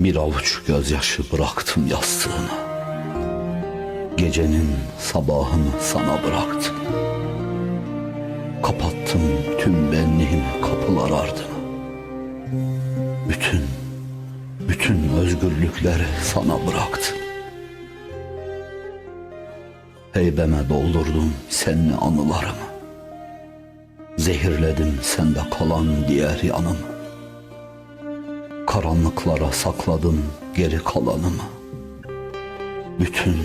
Bir avuç gözyaşı bıraktım yastığına. Gecenin sabahını sana bıraktım. Kapattım tüm benliğin kapılar ardına. Bütün, bütün özgürlükleri sana bıraktım. Heybeme doldurdum seninle anılarımı. Zehirledim sende kalan diğer yanımı. Karanlıklara sakladım geri kalanımı. Bütün,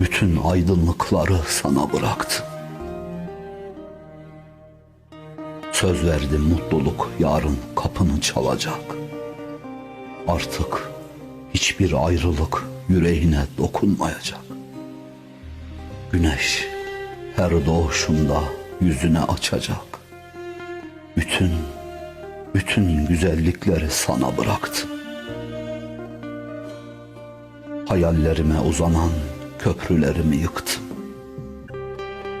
bütün aydınlıkları sana bıraktım. Söz verdim mutluluk yarın kapını çalacak. Artık hiçbir ayrılık yüreğine dokunmayacak. Güneş her doğuşunda yüzüne açacak. Bütün bütün güzellikleri sana bıraktım. Hayallerime uzanan köprülerimi yıktım.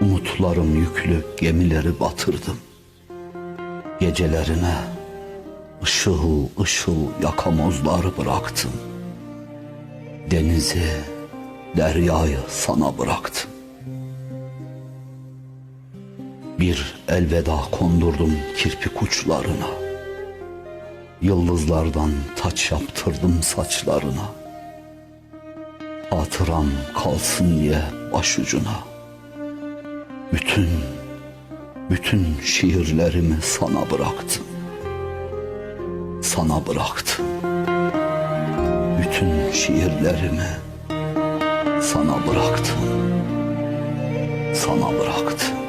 Umutlarım yüklü gemileri batırdım. Gecelerine ışıl ışıl yakamozlar bıraktım. Denizi, deryayı sana bıraktım. Bir elveda kondurdum kirpik uçlarına. Yıldızlardan taç yaptırdım saçlarına. Hatıram kalsın diye başucuna. Bütün, bütün şiirlerimi sana bıraktım. Sana bıraktım. Bütün şiirlerimi sana bıraktım. Sana bıraktım.